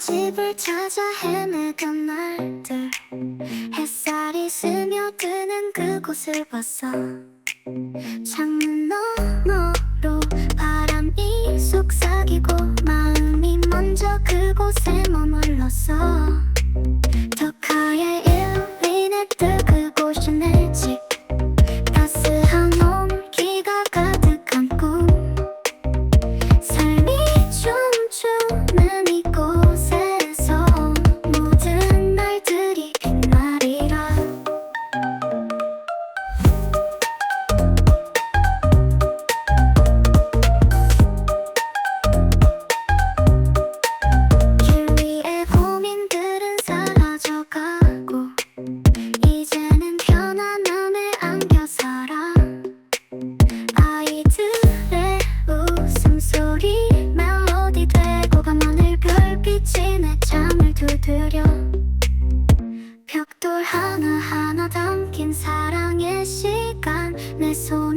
집을 찾아 헤매던 날들. 햇살이 스며드는 그곳을 봤어. 창문 너 긴 사랑의 시간 내 손.